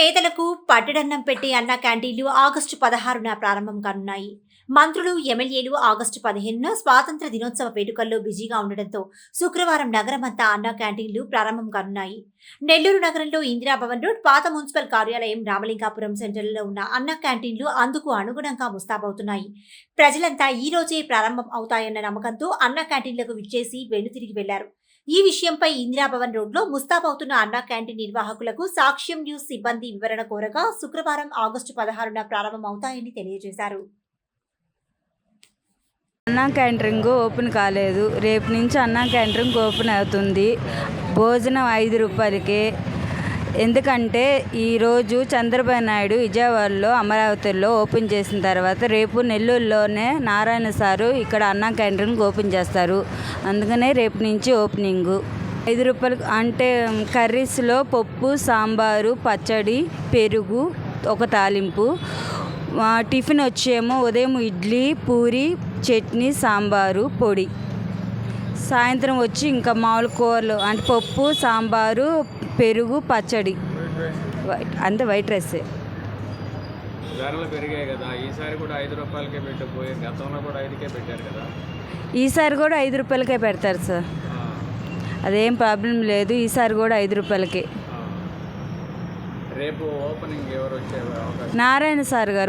పేదలకు పట్టడన్నం పెట్టే అన్న క్యాంటీన్లు ఆగస్టు పదహారున ప్రారంభం కానున్నాయి. మంత్రులు ఎమ్మెల్యేలు ఆగస్టు పదిహేనున స్వాతంత్ర దినోత్సవ వేడుకల్లో బిజీగా ఉండడంతో శుక్రవారం నగరమంతా అన్న క్యాంటీన్లు ప్రారంభం కానున్నాయి. నెల్లూరు నగరంలో ఇందిరాభవన్ రోడ్ పాత మున్సిపల్ కార్యాలయం రామలింగాపురం సెంటర్లో ఉన్న అన్న క్యాంటీన్లు అందుకు అనుగుణంగా ముస్తాబవుతున్నాయి. ప్రజలంతా ఈ రోజే ప్రారంభం అవుతాయన్న నమ్మకంతో అన్న క్యాంటీన్లకు విచ్చేసి వెనుతిరిగి వెళ్ళారు. ఈ విషయంపై ఇందిరాభవన్ రోడ్లో ముస్తాబవుతున్న అన్నా క్యాంటీన్ నిర్వాహకులకు సాక్ష్యం న్యూస్ సిబ్బంది వివరణ కోరగా శుక్రవారం ఆగస్టు పదహారున ప్రారంభమవుతాయని తెలియజేశారు. అన్నా క్యాంటరింగ్ ఓపెన్ కాలేదు. రేపు నుంచి అన్నా క్యాంటరింగ్ ఓపెన్ అవుతుంది. భోజనం ఐదు రూపాయలకే. ఎందుకంటే ఈరోజు చంద్రబాబు నాయుడు విజయవాడలో అమరావతిలో ఓపెన్ చేసిన తర్వాత రేపు నెల్లూరులోనే నారాయణ సారు ఇక్కడ అన్నా క్యాంటరింగ్ ఓపెన్ చేస్తారు. అందుకనే రేపు నుంచి ఓపెనింగ్. ఐదు రూపాయలు అంటే కర్రీస్లో పప్పు సాంబారు పచ్చడి పెరుగు ఒక తాలింపు. టిఫిన్ వచ్చేమో ఉదయం ఇడ్లీ పూరి చట్నీ సాంబారు పొడి. సాయంత్రం వచ్చి ఇంకా మామూలు కూరలు అంటే పప్పు సాంబారు పెరుగు పచ్చడి. వైట్ అంతే వైట్ రైస్ ధరలు పెరిగాయి కదా. ఈసారి కూడా ఐదు రూపాయలకే పెట్టిపోయి గతంలో కూడా ఐదుకే పెట్టారు కదా. ఈసారి కూడా ఐదు రూపాయలకే పెడతారు సార్. అదేం ప్రాబ్లం లేదు ఈసారి కూడా ఐదు రూపాయలకే. రేపు ఓపెనింగ్ ఎవరు వచ్చే అవకాశం? నారాయణ సార్ గారు.